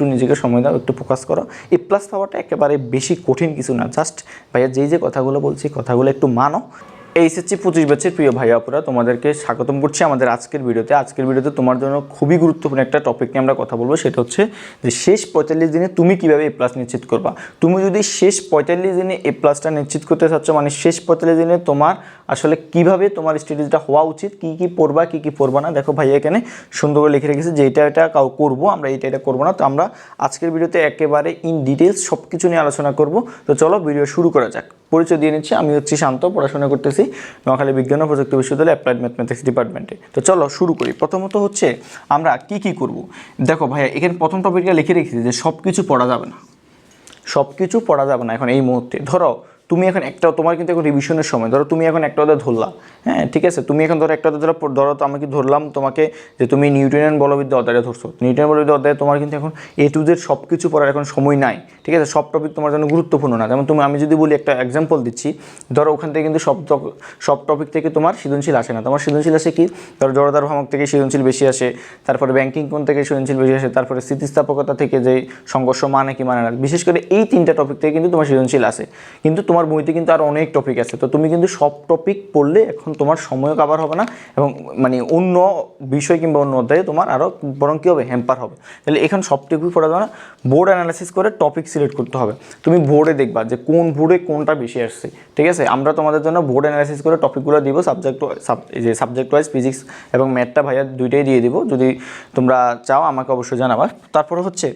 একটু নিজেকে সময় দাও, একটু ফোকাস করো। এই প্লাস পাওয়াটা একেবারে বেশি কঠিন কিছু না জাস্ট ভাইয়া যেই যে কথাগুলো বলছি, কথাগুলো একটু মানো। এইচএসসি পঁচিশ বছর প্রিয় ভাইয়া আপুরা, তোমাদেরকে স্বাগতম করছি আমাদের আজকের ভিডিওতে। আজকের ভিডিওতে তোমার জন্য খুবই গুরুত্বপূর্ণ একটা টপিক নিয়ে আমরা কথা বলব, সেটা হচ্ছে যে শেষ পঁয়তাল্লিশ দিনে তুমি কীভাবে এ প্লাস নিশ্চিত করবা? তুমি যদি শেষ পঁয়তাল্লিশ দিনে এ প্লাসটা নিশ্চিত করতে চাচ্ছ মানে শেষ পঁয়তাল্লিশ দিনে তোমার আসলে কীভাবে তোমার স্টাডিজটা হওয়া উচিত, কী কী পড়বা, কী কী পড়বা না, দেখো ভাইয়া এখানে সুন্দর করে লিখে রেখেছে যে এটা এটা কাউ করব, আমরা এটা এটা করব না। তো আমরা আজকের ভিডিওতে একেবারে ইন ডিটেলস সব কিছু নিয়ে আলোচনা করব। তো চলো ভিডিও শুরু করা যাক। পরিচয় দিয়ে নিচ্ছি। আমি হচ্ছি শান্ত, পড়াশোনা করতেছি নোয়াখালী বিজ্ঞান ও প্রযুক্তি বিশ্ববিদ্যালয় অ্যাপ্লাইড ম্যাথমেটিক্স ডিপার্টমেন্টে। তো চলো শুরু করি। প্রথমত হচ্ছে আমরা কি কি করব? দেখো ভাইয়া, এখানে প্রথম টপিকটা লিখে রেখেছি যে সব কিছু পড়া যাবে না। সব কিছু পড়া যাবে না এখন এই মুহূর্তে। ধরো তুমি এখন একটা, তোমার কিন্তু এখন রিভিশনের সময়। ধরো তুমি এখন একটা অধ্যায় ধরলা। হ্যাঁ ঠিক আছে? তুমি এখন ধরো একটা অধ্যায় ধরো ধরো তো আমি কি ধরলাম তোমাকে যে তুমি নিউটনের বলবিদ্যা অধ্যায়টা ধরছো। নিউটনের বলবিদ্যা অধ্যায়ে তোমার কিন্তু এখন এ টু জেড সব কিছু পড়ার এখন সময় নাই। ঠিক আছে? সব টপিক তোমার জন্য গুরুত্বপূর্ণ না। যেমন তুমি, আমি যদি বলি একটা এক্সাম্পল দিচ্ছি, ধরো ওখান থেকে কিন্তু সব সব টপিক থেকে তোমার সৃজনশীল আসে না। তোমার সৃজনশীল আসে কি? ধরো জড়তার ভ্রামক থেকে সৃজনশীল বেশি আসে, তারপরে ব্যাংকিং কোন থেকে সৃজনশীল বেশি আসে, তারপরে স্থিতিস্থাপকতা থেকে যে সংঘর্ষ মানে কি মানে না। বিশেষ করে এই তিনটা টপিক থেকে কিন্তু তোমার সৃজনশীল আসে। কিন্তু তোমার বইতে কিন্তু আরও অনেক টপিক আছে। তো তুমি কিন্তু সব টপিক পড়লে এখন তোমার সময়ও কাভার হবে না এবং মানে অন্য বিষয় কিংবা অন্য অধ্যায়ে তোমার আরও বরং কী হবে? হ্যাম্পার হবে। তাহলে এখন সব টপিক পড়া যাবে না। বোর্ড অ্যানালাইসিস করে টপিক সিলেক্ট করতে হবে। তুমি বোর্ডে দেখবা যে কোন বোর্ডে কোনটা বেশি আসছে, ঠিক আছে? আমরা তোমাদের জন্য বোর্ড অ্যানালাইসিস করে টপিকগুলো দিব সাবজেক্ট যে সাবজেক্ট ওয়াইজ ফিজিক্স এবং ম্যাথটা ভাইয়া দুইটাই দিয়ে দিব। যদি তোমরা চাও আমাকে অবশ্যই জানাবা। তারপরে হচ্ছে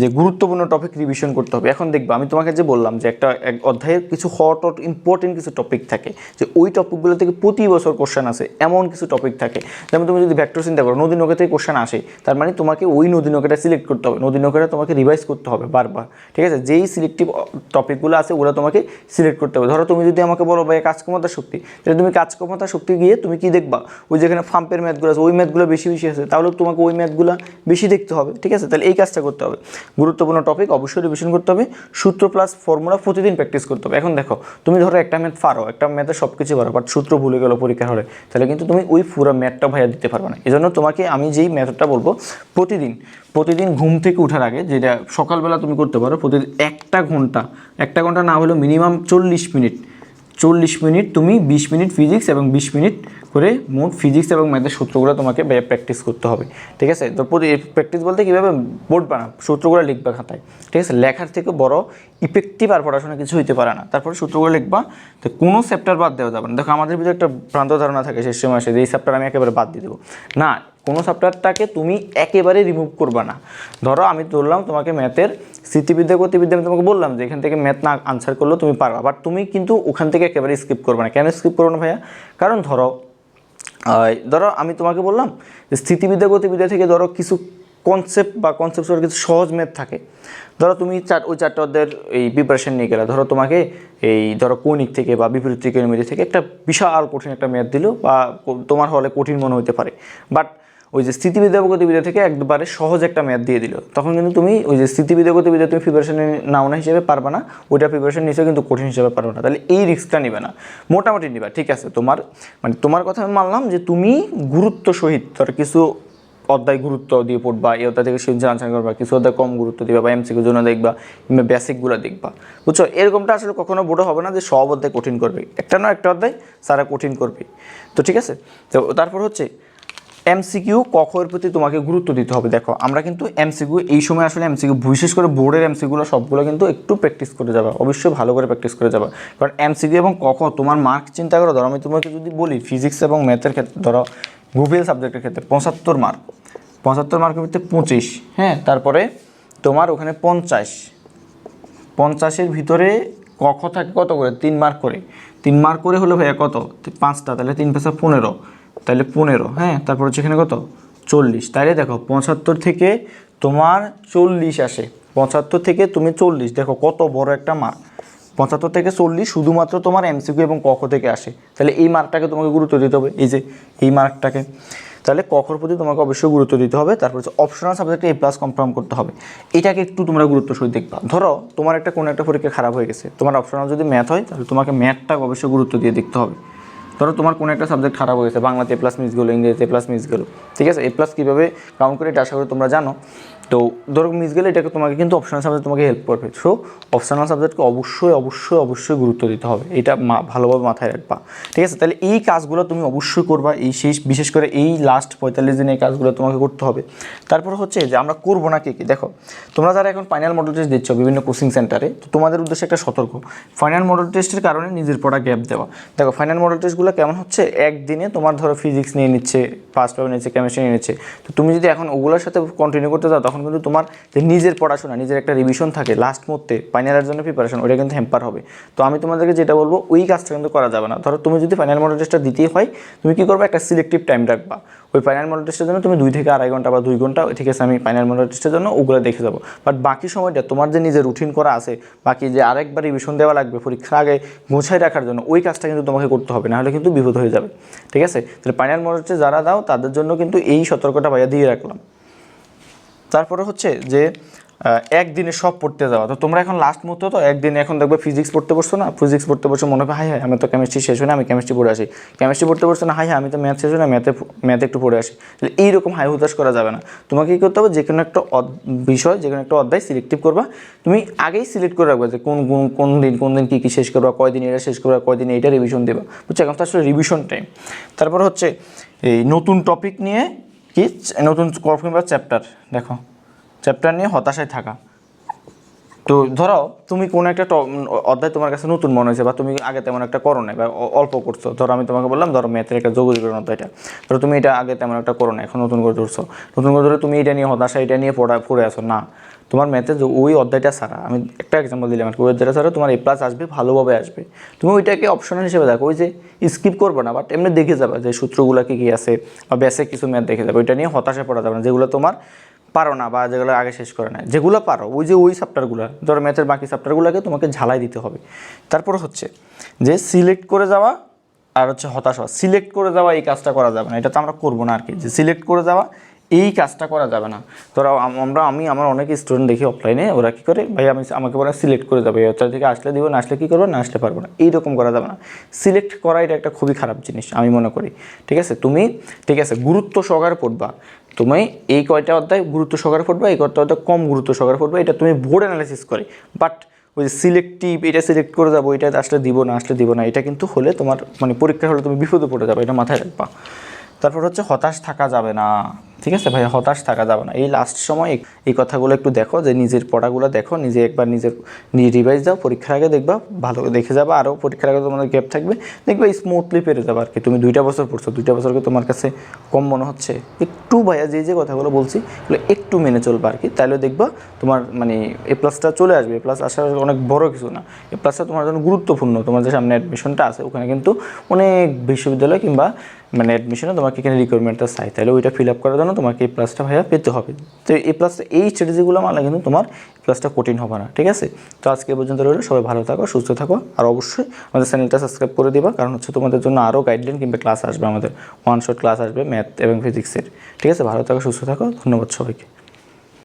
যে গুরুত্বপূর্ণ টপিক রিভিশন করতে হবে। এখন দেখবা, আমি তোমাকে যে বললাম যে একটা এক অধ্যায়ের কিছু হট হট ইম্পর্টেন্ট কিছু টপিক থাকে, যে ওই টপিকগুলো থেকে প্রতি বছর কোশ্চেন আসে, এমন কিছু টপিক থাকে। যেমন তুমি যদি ভ্যাক্টর চিন্তা করো, নদী নৌকা থেকে কোশ্চেন আসে, তার মানে তোমাকে ওই নদী নৌকাটা সিলেক্ট করতে হবে। নদী নৌকাটা তোমাকে রিভাইজ করতে হবে বারবার, ঠিক আছে? যেই সিলেক্টিভ টপিকগুলো আছে, ওগুলো তোমাকে সিলেক্ট করতে হবে। ধরো তুমি যদি আমাকে বলো ভাই কাজ ক্ষমতা শক্তি তাহলে তুমি কাজ ক্ষমতা শক্তি গিয়ে তুমি কি দেখবা? ওই যেখানে ফাম্পের ম্যাথগুলো আছে, ওই ম্যাথগুলো বেশি বেশি আছে, তাহলে তোমাকে ওই ম্যাথগুলো বেশি দেখতে হবে, ঠিক আছে? তাহলে এই কাজটা করতে হবে। গুরুত্বপূর্ণ টপিক অবশ্যই রিভিশন করতে হবে। সূত্র প্লাস ফর্মুলা প্রতিদিন প্র্যাকটিস করতে হবে। এখন দেখো, তুমি ধরো একটা ম্যাথ পারো, একটা ম্যাথে সব কিছু পারো বাট সূত্র ভুলে গেলো পরীক্ষার হলে, তাহলে কিন্তু তুমি ওই পুরো ম্যাথটা ভাইয়া দিতে পারবে না। এই জন্য তোমাকে আমি যেই ম্যাথটা বলব, প্রতিদিন প্রতিদিন ঘুম থেকে ওঠার আগে যেটা সকালবেলা তুমি করতে পারো, প্রতিদিন একটা ঘণ্টা একটা ঘণ্টা না হলেও মিনিমাম চল্লিশ মিনিট চল্লিশ মিনিট তুমি বিশ মিনিট ফিজিক্স এবং বিশ মিনিট করে মোট ফিজিক্স এবং ম্যাথের সূত্রগুলো তোমাকে প্র্যাকটিস করতে হবে। ঠিক আছে? তো প্র্যাকটিস বলতে কীভাবে বোর্ড বানা সূত্রগুলো লিখবা খাতায়। ঠিক আছে? লেখার থেকে বড় ইফেক্টিভ আর পড়াশোনা কিছু হইতে পারে না। তারপরে সূত্রগুলো লিখবা। তো কোনো চ্যাপ্টার বাদ দেওয়া যাবে না। দেখো, আমাদের ভিতরে একটা ভ্রান্ত ধারণা থাকে শেষ সময় আসে যে এই চ্যাপ্টার আমি একেবারে বাদ দিয়ে দেবো। না কোনো চ্যাপ্টারটাকে তুমি একেবারে রিমুভ করবা না। ধরো আমি ধরলাম তোমাকে ম্যাথের স্মৃতিবিদ্যা, গতিবিদ্যা আমি তোমাকে বললাম যে এখান থেকে ম্যাথ না আনসার করলেও তুমি পারবা। বাট তুমি কিন্তু ওখান থেকে একেবারে স্কিপ করবে না। কেন স্কিপ করব না ভাইয়া? কারণ ধরো ধরো আমি তোমাকে বললাম যে স্থিতিবিদ্যা গতিবিদ্যা থেকে ধরো কিছু কনসেপ্ট বা কনসেপ্টের কিছু সহজ ম্যাথ থাকে। ধরো তুমি চার, ওই চারটা অধ্যায়ের এই প্রিপারেশন নিয়ে গেলে। ধরো তোমাকে এই ধরো কৌণিক থেকে বা বিপরীত ত্রিকোণমিতি থেকে একটা বিশাল কঠিন একটা ম্যাথ দিল বা তোমার হলে কঠিন মনে হতে পারে। বাট ওই যে স্থিতিবিদ্যা গতিবিদ্যা থেকে একবারে সহজ একটা ম্যাথ দিয়ে দিল। তখন কিন্তু তুমি ওই যে স্থিতিবিদ্যা গতিবিদ্যা তুমি প্রিপারেশন নাও না হিসেবে পারবে না, ওইটা প্রিপারেশন নিশ্চয় কিন্তু কঠিন হিসেবে পারবে না। তাহলে এই রিস্কটা নিবে না। মোটামুটি নিবা, ঠিক আছে? তোমার মানে তোমার কথা আমি মানলাম যে তুমি গুরুত্ব সহিত, ধর কিছু অধ্যায় গুরুত্ব দিয়ে পড়বা, এই অধ্যায় থেকে সৃজনশীল আনসার করবা, কিছু অধ্যায় কম গুরুত্ব দিবা বা এমসিকিউ জন্য দেখবা কিংবা বেসিকগুলো দেখবা। বুঝছ? এরকমটা আসলে কখনো বড় হবে না যে সব অধ্যায় কঠিন করবে। একটা না একটা অধ্যায় সারা কঠিন করবে। তো ঠিক আছে? তো তারপর হচ্ছে এমসিকিউ কখের প্রতি তোমাকে গুরুত্ব দিতে হবে। দেখো, আমরা কিন্তু এমসিকিউ, এই সময় আসলে এমসিকিউ, বিশেষ করে বোর্ডের এমসিকিউগুলো সবগুলো কিন্তু একটু প্র্যাকটিস করে যাবে। অবশ্যই ভালো করে প্র্যাকটিস করে যাবে। কারণ এমসিকিউ এবং কখ, তোমার মার্ক চিন্তা করো, ধরো আমি তোমাকে যদি বলি ফিজিক্স এবং ম্যাথের ক্ষেত্রে, ধরো গুগল সাবজেক্টের ক্ষেত্রে পঁচাত্তর মার্ক পঁচাত্তর মার্কের ভিতরে পঁচিশ হ্যাঁ? তারপরে তোমার ওখানে পঞ্চাশ, পঞ্চাশের ভিতরে কখ থাকে কত করে? তিন মার্ক করে। তিন মার্ক করে হলো ভাইয়া কত? পাঁচটা, তাহলে তিন পেশা পনেরো। তাহলে পনেরো হ্যাঁ? তারপর হচ্ছে এখানে কত? চল্লিশ। তাহলে দেখো, পঁচাত্তর থেকে তোমার চল্লিশ আসে। পঁচাত্তর থেকে তুমি চল্লিশ। দেখো, কত বড় একটা মার্ক পঁচাত্তর থেকে চল্লিশ শুধুমাত্র তোমার এমসিকিউ এবং কখ থেকে আসে। তাহলে এই মার্কটাকে তোমাকে গুরুত্ব দিতে হবে। এই যে, এই মার্কটাকে তাহলে কখর প্রতি তোমাকে অবশ্যই গুরুত্ব দিতে হবে। তারপর হচ্ছে অপশনাল সাবজেক্টে এ প্লাস কনফার্ম করতে হবে। এটাকে একটু তোমরা গুরুত্ব সহিত দেখবা। ধরো, তোমার একটা, কোনো একটা পরীক্ষা খারাপ হয়ে গেছে। তোমার অপশনাল যদি ম্যাথ হয়, তাহলে তোমাকে ম্যাথটা অবশ্যই গুরুত্ব দিয়ে দেখতে হবে। ধরো তোমার কোনো একটা সাবজেক্ট খারাপ হয়েছে বাংলাতে এ প্লাস মিস গেলো, ইংরেজিতে এ প্লাস মিস গেলো, ঠিক আছে? এ প্লাস কীভাবে কাউন্ট করে এটা আশা করি তোমরা জানো। তো ধরো মিস গেলে এটাকে তোমাকে কিন্তু অপশনাল সাবজেক্ট তোমাকে হেল্প করবে। সো অপশনাল সাবজেক্টকে অবশ্যই অবশ্যই অবশ্যই গুরুত্ব দিতে হবে। এটা ভালোভাবে মাথায় রাখবা। ঠিক আছে? তাহলে এই কাজগুলো তুমি অবশ্যই করবা। এই শেষ, বিশেষ করে এই লাস্ট পঁয়তাল্লিশ দিনে এই কাজগুলো তোমাকে করতে হবে। তারপর হচ্ছে যে আমরা করব না কে কি? দেখো, তোমরা যারা এখন ফাইনাল মডেল টেস্ট দিচ্ছ বিভিন্ন কোচিং সেন্টারে তো তোমাদের উদ্দেশ্যে একটা সতর্ক। ফাইনাল মডেল টেস্টের কারণে নিজের পড়া গ্যাপ দেওয়া। দেখো ফাইনাল মডেল টেস্টগুলো কেমন হচ্ছে? একদিনে তোমার ধরো ফিজিক্স নিয়ে নিচ্ছে ফার্স্ট পেপার নিচ্ছে কেমিস্ট্রি নিয়ে নিচ্ছে। তো তুমি যদি এখন ওগুলোর সাথে কন্টিনিউ করতে যাও তখন কিন্তু তোমার যে নিজের পড়াশোনা, নিজের একটা রিভিশন থাকে লাস্ট মুহূর্তে ফাইনালের জন্য প্রিপারেশন ওটা কিন্তু হ্যাম্পার হবে। তো আমি তোমাদেরকে যেটা বলব, ওই কাজটা কিন্তু করা যাবে না। ধরো তুমি যদি ফাইনাল মডেল টেস্টটা দিতেই হয়, তুমি কী করবে? একটা সিলেক্টিভ টাইম রাখবা। ওই ফাইনাল মডেল টেস্টের জন্য তুমি দুই থেকে আড়াই ঘণ্টা বা দুই ঘণ্টা, ঠিক আছে, আমি ফাইনাল মডেল টেস্টের জন্য ওগুলো দেখে যাব। বাট বাকি সময়টা তোমার যে নিজের রুটিন করা আছে, বাকি যে আরেকবার রিভিশন দেওয়া লাগবে, পরীক্ষার আগে গোছায় রাখার জন্য, ওই কাজটা কিন্তু তোমাকে করতে হবে, নাহলে কিন্তু বিপদ হয়ে যাবে। ঠিক আছে? তাহলে ফাইনাল মডেল টেস্ট যারা দাও, তাদের জন্য কিন্তু এই সতর্কতা ভাইয়া দিয়ে রাখলাম। তারপরে হচ্ছে যে একদিনে সব পড়তে যাওয়া। তো তোমরা এখন লাস্ট মুহূর্ত তো, একদিনে এখন দেখবে ফিজিক্স পড়তে বসছো না? ফিজিক্স পড়তে বসে মনে হবে হাই হাই আমি তো কেমিস্ট্রি শেষ হয় না, আমি কেমিস্ট্রি পড়ে আসি। কেমিস্ট্রি পড়তে বসছো না হাই হাই আমি তো ম্যাথ শেষ হয় না ম্যাথে ম্যাথে একটু পড়ে আসি। তাহলে এইরকম হাই হুতাশ করা যাবে না। তোমাকে কী করতে হবে? যে কোনো একটা বিষয়, যে কোনো একটা অধ্যায় সিলেক্টিভ করবা। তুমি আগেই সিলেক্ট করে রাখবে যে কোন কোন দিন কোন দিন কী কী শেষ করবা, কয়দিন এটা শেষ করবা, কয়দিন এইটা রিভিশন দেবা। বুঝছ? এখন তো আসলে রিভিশন টাইম তারপর হচ্ছে এই নতুন টপিক নিয়ে কি? নতুন কিংবা চ্যাপ্টার দেখো। চ্যাপ্টার নিয়ে হতাশায় থাকা। তো ধরো, তুমি কোনো একটা অধ্যায় তোমার কাছে নতুন মনে হয়েছে বা তুমি আগে তেমন একটা করো নাই বা অল্প করছ। ধরো, আমি তোমাকে বললাম, ধরো ম্যাথের একটা যোগজীকরণ অধ্যায়টা। ধরো, তুমি এটা আগে তেমন একটা করো না এখন নতুন করে ধরছো। নতুন করে ধরে তুমি এটা নিয়ে হতাশা এটা নিয়ে পড়া পড়ে আসো না। তোমার ম্যাথে যে ওই অধ্যায়টা সারা আমি একটা এক্সাম্পল দিলাম আর কি, ওই অধ্যায়টা সারা তোমার এ প্লাস আসবে ভালোভাবে আসবে। তুমি ওইটাকে অপশনাল হিসেবে দেখো ওই যে স্কিপ করবে না বাট এমনি দেখে যাবে যে সূত্রগুলো কী কী আছে বা বেসিক কিছু ম্যাথ দেখে যাবে ওইটা নিয়ে হতাশা পড়া যাবে না যেগুলো তোমার পারো না বা যেগুলো আগে শেষ করে না যেগুলো পারো ওই যে ওই চ্যাপ্টারগুলো ধরো ম্যাথের বাকি চ্যাপ্টারগুলোকে তোমাকে ঝালাই দিতে হবে। তারপর হচ্ছে যে সিলেক্ট করে যাওয়া আর হচ্ছে হতাশ সিলেক্ট করে যাওয়া এই কাজটা করা যাবে না এটা তো আমরা করব না আর কি। যে সিলেক্ট করে যাওয়া এই কাজটা করা যাবে না। ধরো আমরা, আমি, আমার অনেক স্টুডেন্ট দেখি অফলাইনে ওরা কী করে, ভাই, আমি আমাকে বলে সিলেক্ট করে যাবে ওয়েবসাইট থেকে আসলে দিব, না আসলে কী করব, না আসলে পারব না। এইরকম করা যাবে না। সিলেক্ট করা এটা একটা খুবই খারাপ জিনিস, আমি মনে করি। ঠিক আছে? তুমি, ঠিক আছে, গুরুত্ব সহকারে পড়বা। তুমি এই কয়টা অধ্যায় গুরুত্ব সহকারে পড়বা, এই কয়টা অধ্যায় কম গুরুত্ব সহকারে পড়বা, এটা তুমি বোর্ড অ্যানালাইসিস করে। বাট ওই যে সিলেক্টিভ এটা সিলেক্ট করে যাব এটা আসলে দিব, না আসলে দিব না, এটা কিন্তু হলে তোমার মানে পরীক্ষা হলে তুমি বিপদে পড়ে যাবে, এটা মাথায় রাখবা। তারপর হচ্ছে হতাশ থাকা যাবে না। ঠিক আছে ভাই হতাশ থাকা যাবে না। এই লাস্ট সময় এই- কথাগুলো একটু দেখো, যে নিজের পড়াগুলো দেখো, নিজে একবার নিজের নিজে রিভাইজ দাও, পরীক্ষার আগে দেখবা, ভালো দেখে যাবা আরও পরীক্ষার আগে তোমাদের গ্যাপ থাকবে, দেখবে স্মুথলি পেরে যাবে আর কি। তুমি দুইটা বছর পড়ছো, দুইটা বছরকে তোমার কাছে কম মনে হচ্ছে। একটু ভাইয়া যে যে কথাগুলো বলছি, এগুলো একটু মেনে চলবা আর কি। তাহলে দেখবা তোমার মানে এ প্লাসটা চলে আসবে। এ প্লাস আসার অনেক বড় কিছু না। এ প্লাসটা তোমার জন্য গুরুত্বপূর্ণ। তোমার যে সামনে অ্যাডমিশনটা আছে, ওখানে কিন্তু অনেক বিশ্ববিদ্যালয় কিংবা মানে অ্যাডমিশনে তোমাকে এখানে রিকোয়ারমেন্টটা চাই, তাহলে ওইটা ফিল আপ করার জন্য তোমাকে এই প্লাসটা ভাইয়া পেতে হবে। তো এই প্লাস এই স্ট্র্যাটেজিগুলো মানলে কিন্তু তোমার প্লাসটা কঠিন হবে না, ঠিক আছে? তো আজকে পর্যন্ত রইল, সবাই ভালো থাকো, সুস্থ থাকো, আর অবশ্যই আমাদের চ্যানেলটা সাবস্ক্রাইব করে দিবা, কারণ হচ্ছে তোমাদের জন্য আরও গাইডলাইন কিংবা ক্লাস আসবে আমাদের। ওয়ান শট ক্লাস আসবে ম্যাথ এবং ফিজিক্সের ঠিক আছে? ভালো থাকো, সুস্থ থাকো, ধন্যবাদ সবাইকে।